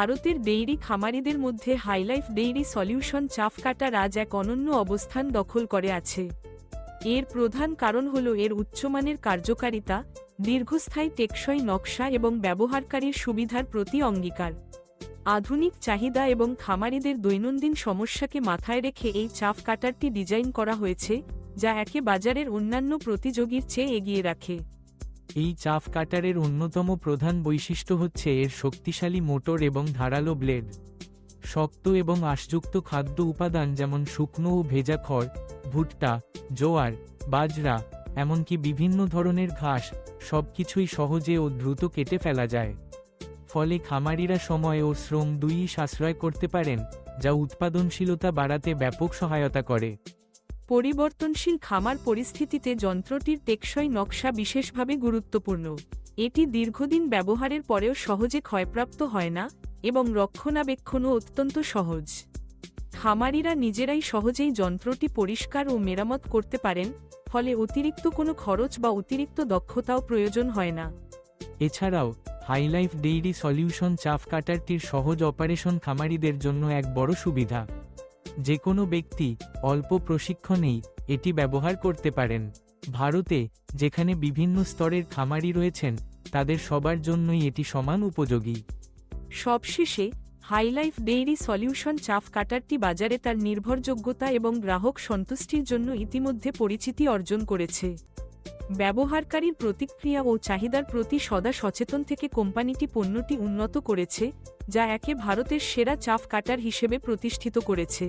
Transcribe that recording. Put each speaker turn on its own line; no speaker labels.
ভারতের ডেইরি খামারিদের মধ্যে হাইলাইফ ডেইরি সলিউশন চাফ কাটার আজ এক অনন্য অবস্থান দখল করে আছে। এর প্রধান কারণ হল এর উচ্চমানের কার্যকারিতা, দীর্ঘস্থায়ী টেকসই নকশা এবং ব্যবহারকারীর সুবিধার প্রতি অঙ্গীকার। আধুনিক চাহিদা এবং খামারিদের দৈনন্দিন সমস্যাকে মাথায় রেখে এই চাফ কাটারটি ডিজাইন করা হয়েছে, যা একে বাজারের অন্যান্য প্রতিযোগীর চেয়ে এগিয়ে রাখে।
এই চাফ কাটারের অন্যতম প্রধান বৈশিষ্ট্য হচ্ছে এর শক্তিশালী মোটর এবং ধারালো ব্লেড। শক্ত এবং আশযুক্ত খাদ্য উপাদান যেমন শুকনো ও ভেজা খড়, ভুট্টা, জোয়ার, বাজরা, এমনকি বিভিন্ন ধরনের ঘাস, সবকিছুই সহজে ও দ্রুত কেটে ফেলা যায়। ফলে খামারিরা সময় ও শ্রম দুইই সাশ্রয় করতে পারেন, যা উৎপাদনশীলতা বাড়াতে ব্যাপক সহায়তা করে।
পরিবর্তনশীল খামার পরিস্থিতিতে যন্ত্রটির টেকসই নকশা বিশেষভাবে গুরুত্বপূর্ণ। এটি দীর্ঘদিন ব্যবহারের পরেও সহজে ক্ষয়প্রাপ্ত হয় না এবং রক্ষণাবেক্ষণও অত্যন্ত সহজ। খামারিরা নিজেরাই সহজেই যন্ত্রটি পরিষ্কার ও মেরামত করতে পারেন, ফলে অতিরিক্ত কোনো খরচ বা অতিরিক্ত দক্ষতাও প্রয়োজন হয় না।
এছাড়াও হাইলাইফ ডেইরি সলিউশন চাফ কাটারটির সহজ অপারেশন খামারিদের জন্য এক বড় সুবিধা। যে কোনো ব্যক্তি অল্প প্রশিক্ষণেই এটি ব্যবহার করতে পারেন। ভারতে যেখানে বিভিন্ন স্তরের খামারি রয়েছেন, তাদের সবার জন্যই এটি সমান উপযোগী।
সবশেষে, হাইলাইফ ডেইরি সলিউশন চাফ কাটারটি বাজারে তার নির্ভরযোগ্যতা এবং গ্রাহক সন্তুষ্টির জন্য ইতিমধ্যে পরিচিতি অর্জন করেছে। ব্যবহারকারীর প্রতিক্রিয়া ও চাহিদার প্রতি সদা সচেতন থেকে কোম্পানিটি পণ্যটি উন্নত করেছে, যা একে ভারতের সেরা চাফ কাটার হিসেবে প্রতিষ্ঠিত করেছে।